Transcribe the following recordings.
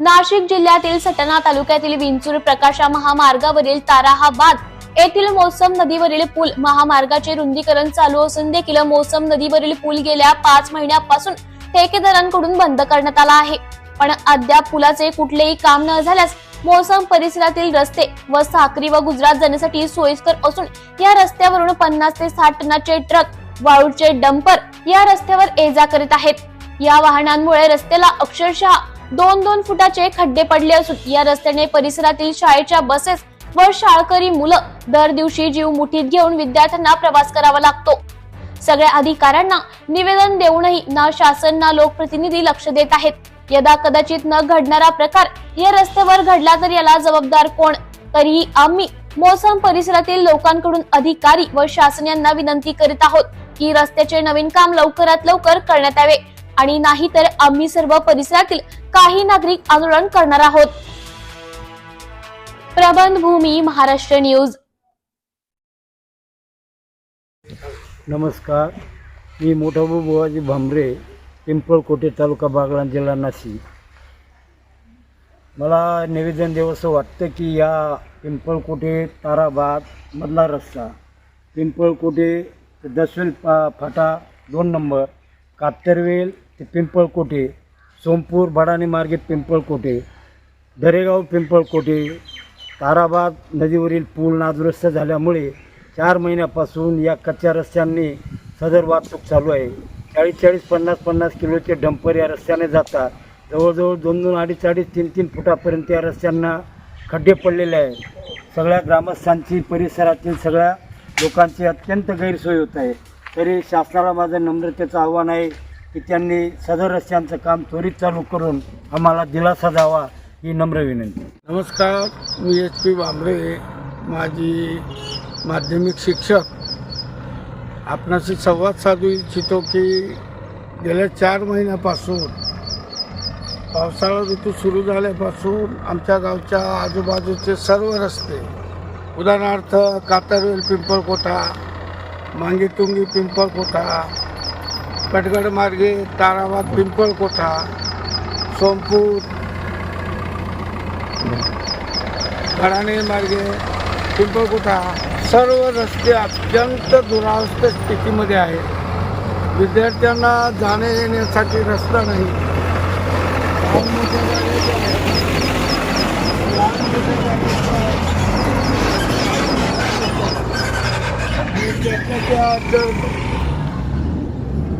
नाशिक जिल्ह्यातील सटना तालुक्यातील विंचूर प्रकाशा महामार्गावरील ताराहाबाद येथील मोसम नदीवरील पूल महामार्गाचे रुंदीकरण चालू असून देखील मोसम नदीवरील पूल गेल्या पाच महिन्यापासून ठेकेदारांकडून बंद करण्यात आला आहे. पण अद्याप पुलाचे कुठलेही काम न झाल्यास मोसम परिसरातील रस्ते व साक्री व गुजरात जाण्यासाठी सोयीस्कर असून या रस्त्यावरून पन्नास ते साठ टनाचे ट्रक वाळूचे डंपर या रस्त्यावर ये जा करीत आहेत. या वाहनांमुळे रस्त्याला अक्षरशः दोन दोन फुटाचे खड्डे पडले असून या रस्त्याने परिसरातील शाळेच्या बसेस व शाळकरी मुलं दर दिवशी जीव मुठीत घेऊन विद्यार्थ्यांना प्रवास करावा लागतो. सगळ्या अधिकाऱ्यांना निवेदन देऊनही ना शासन ना लोकप्रतिनिधी लक्ष देत आहेत. यदा कदाचित न घडणारा प्रकार या रस्त्यावर घडला तर याला जबाबदार कोण? तरीही आम्ही मोसम परिसरातील लोकांकडून अधिकारी व शासन यांना विनंती करीत आहोत की रस्त्याचे नवीन काम लवकरात लवकर करण्यात यावे. आणि नाही तर आम्ही सर्व परिसरातील काही नागरिक आंदोलन करणार आहोत. प्रबंध भूमी महाराष्ट्र न्यूज. नमस्कार. मी मोठाभाऊ बुवाजी भांबरे पिंपळकोटे तालुका बागलाण जिल्हा नाशिक. मला निवेदन द्यावंसं वाटतं की या पिंपळकोटे ताराबाद मधला रस्ता पिंपळकोटे ते पा फाटा दोन नंबर कात्तरवेल ते पिंपळकोटे सोमपूर बडाणी मार्गे पिंपळकोटे दरेगाव पिंपळकोटे ताराबाद नदीवरील पूल नादुरुस्त झाल्यामुळे चार महिन्यापासून या कच्च्या रस्त्यांनी सदर वाहतूक चालू आहे. चाळीस चाळीस पन्नास पन्नास किलोचे डंपर या रस्त्याने जातात. जवळजवळ दोन दोन अडीच अडीच तीन तीन फुटापर्यंत या रस्त्यांना खड्डे पडलेले आहेत. सगळ्या ग्रामस्थांची परिसरातील सगळ्या लोकांची अत्यंत गैरसोय होत आहे. तरी शासनाला माझं नम्रतेचं आव्हान आहे की त्यांनी सदर रस्त्यांचं काम त्वरित चालू करून आम्हाला दिलासा द्यावा ही नम्र विनंती. नमस्कार मी एच पी बांबरे माझी माध्यमिक शिक्षक. आपणाशी संवाद साधू इच्छितो की गेल्या चार महिन्यापासून पावसाळा ऋतू सुरू झाल्यापासून आमच्या गावच्या आजूबाजूचे सर्व रस्ते उदाहरणार्थ कातरवेल पिंपळकोटा मांगीतुंगी पिंपळकोटा कटगड मार्गे ताराबाद पिंपळकोठा सोमपूर घराणे मार्गे पिंपळकोठा सर्व रस्ते अत्यंत दुरावस्थ स्थितीमध्ये आहेत. विद्यार्थ्यांना जाण्या येण्यासाठी रस्ता नाही.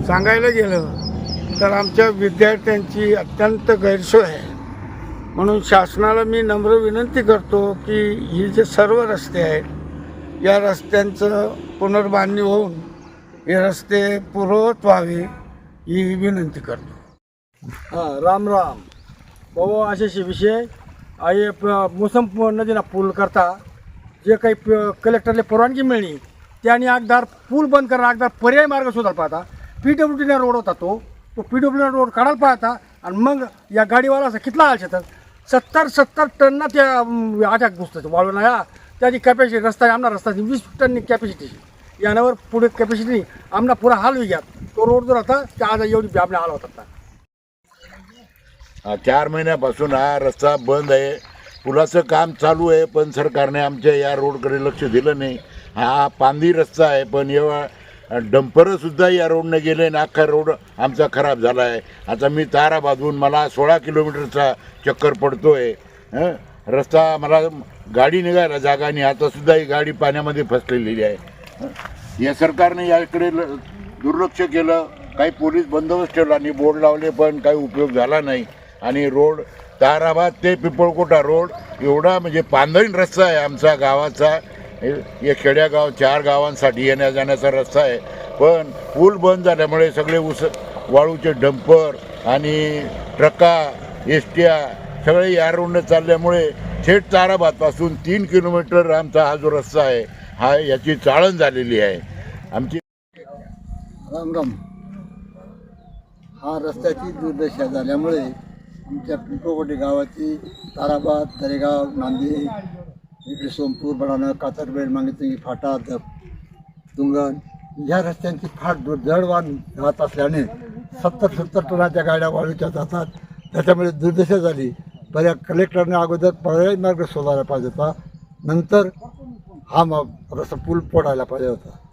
सांगायला गेलं तर आमच्या विद्यार्थ्यांची अत्यंत गैरसोय आहे. म्हणून शासनाला मी नम्र विनंती करतो की ही जे सर्व रस्ते आहेत या रस्त्यांचं पुनर्बांधणी होऊन हे रस्ते पूर्ववत व्हावे ही विनंती करतो. हां राम राम. भाऊ असे विषय. आहे मोसम नदीला पूल करता. जे काही प- कलेक्टरला परवानगी मिळली त्याने अगदार पूल बंद करणं अगदार पर्याय मार्ग शोधायला पाहता. पी डब्ल्यू डीला रोड होता तो. तो पी डब्ल्यू रोड काढायला पाहता. आणि मग या गाडीवाला असं कितला आला शेतात सत्तर सत्तर टनना त्या अं, घुसतात वाळून या त्याची कॅपॅसिटी रस्ता आहे आमना रस्ता वीस टननी कॅपॅसिटीची यानावर पुढे कॅपॅसिटी आमना पुरा हाल होई घ्या तो रोड जो होता त्या आज एवढी आपल्या हाल होतात चार महिन्यापासून हा रस्ता बंद आहे. पुलाचं काम चालू आहे पण सरकारने आमच्या या रोडकडे लक्ष दिलं नाही. हा पांदी रस्ता आहे पण एवढा डंपरसुद्धा या रोडने गेले आणि अख्खा रोड आमचा खराब झाला आहे आता मी तारा बांधून मला सोळा किलोमीटरचा चक्कर पडतो आहे हं? रस्ता मला गाडी निघायला जागा नाही आतासुद्धा ही गाडी पाण्यामध्ये फसलेली आहे. या सरकारने याकडे ल- दुर्लक्ष केलं काही पोलीस बंदोबस्त ठेवला आणि बोर्ड लावले पण काही उपयोग झाला नाही. आणि रोड ताराबाद ते पिंपळकोटा रोड एवढा म्हणजे पांधण रस्ता आहे आमचा गावाचा. हे हे खेड्यागाव चार गावांसाठी येण्या जाण्याचा रस्ता आहे. पण पूल बंद झाल्यामुळे सगळे उस वाळूचे डंपर आणि ट्रका एसट्या सगळे या रोडने चालल्यामुळे थेट ताराबादपासून तीन किलोमीटर आमचा हा जो रस्ता आहे हा याची चाळण झालेली आहे. आमची राम हा रस्त्याची दुर्दशा झाल्यामुळे आमच्या पिंपळकोटे गावाची ताराबाद दरेगाव नांदी इकडे सोमपूर बडाणा कातरबेड मागितली फाटा द- तुंगण. ह्या रस्त्यांची फार दुर्धडवान राहत असल्याने सत्तर सत्तर टनाच्या गाड्या वाळूच्या जातात. त्याच्यामुळे दुर्दशा झाली. पर्या कलेक्टरने अगोदर पर्यायी मार्ग शोधायला पाहिजे होता. नंतर हा मग रस्ता पूल पडायला पाहिजे होता.